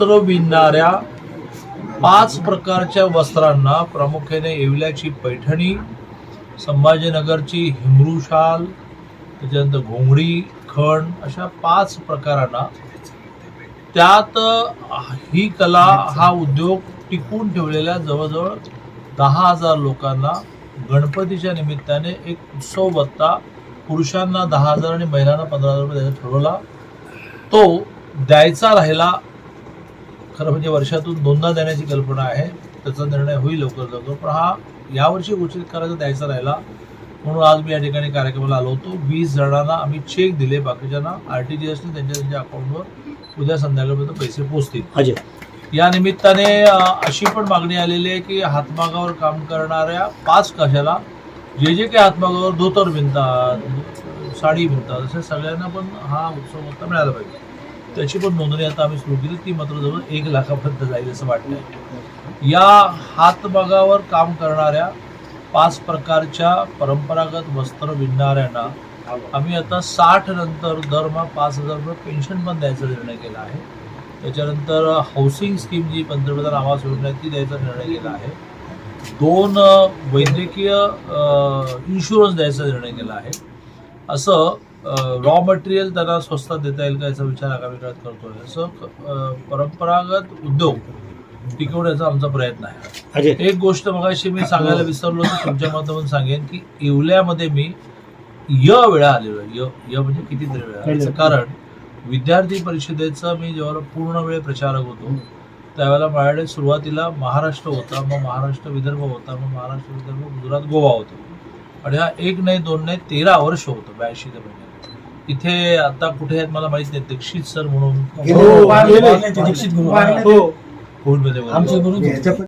वस्त्र विणणाऱ्या पाच प्रकारच्या वस्त्रांना प्रामुख्याने येवल्याची पैठणी संभाजीनगरची हिमरू शाल त्याच्यानंतर घोंगडी खण अशा पाच प्रकारांना. त्यात ही कला हा उद्योग टिकून ठेवलेल्या जवळजवळ दहा हजार लोकांना गणपतीच्या निमित्ताने एक उत्सव बत्ता पुरुषांना दहा हजार आणि महिलांना पंधरा हजार रुपये द्यायचा ठरवला. तो द्यायचा राहिला खरं म्हणजे वर्षातून दोनदा देण्याची कल्पना आहे त्याचा निर्णय होईल लवकर लवकर पण हा यावर्षी घोषित करायचा द्यायचा राहिला. म्हणून आज मी या ठिकाणी कार्यक्रमाला आलो होतो. वीस जणांना आम्ही चेक दिले. बाकीच्यांना आर टी जी एसने त्यांच्या त्यांच्या अकाउंटवर उद्या संध्याकाळपर्यंत पैसे पोहोचतील. अजय. या निमित्ताने अशी पण मागणी आलेली आहे की हातमागावर काम करणाऱ्या पाच कशाला जे जे काही हातमागावर धोतर विणतात साडी विणतात अशा सगळ्यांना पण हा उत्सव मिळाला पाहिजे. त्याची पण नोंदणी आता आम्ही सुरू केली ती मात्र जवळ एक लाखापर्यंत जाईल असं वाटतंय. या हातमागावर काम करणाऱ्या पाच प्रकारच्या परंपरागत वस्त्र विणणाऱ्यांना आम्ही आता साठ नंतर दरमहा पाच हजार रुपये पेन्शन पण द्यायचा निर्णय केला आहे. त्याच्यानंतर हाऊसिंग स्कीम जी पंतप्रधान आवास योजना ती द्यायचा निर्णय केला आहे. दोन वैद्यकीय इन्शुरन्स द्यायचा निर्णय केला आहे. असं रॉ मटेरियल त्यांना स्वस्तात देता येईल का याचा विचार आगामी काळात करतोय. असं परंपरागत उद्योग टिकवण्याचा आमचा प्रयत्न आहे. एक गोष्ट मगाशी मी सांगायला विसरलो की तुमच्या माध्यमातून सांगेन की येवल्यामध्ये मी य वेळा आलेलो आहे. य य म्हणजे कितीतरी वेळा. कारण विद्यार्थी परिषदेचा मी जेव्हा पूर्ण वेळ प्रचारक होतो त्यावेळेला माझ्याकडे सुरुवातीला महाराष्ट्र होता मग महाराष्ट्र विदर्भ होता मग महाराष्ट्र विदर्भ गुजरात गोवा होतो. आणि हा एक नाही दोन नाही तेरा वर्ष होतं ब्याऐंशी ते महिन्यात इथे आता कुठे आहेत मला माहीत नाही. दीक्षित सर म्हणून हो, वारले, वारले ते दीक्षित गुरु. वारले ते. कोविडमध्ये वगैरे. आमचे गुरु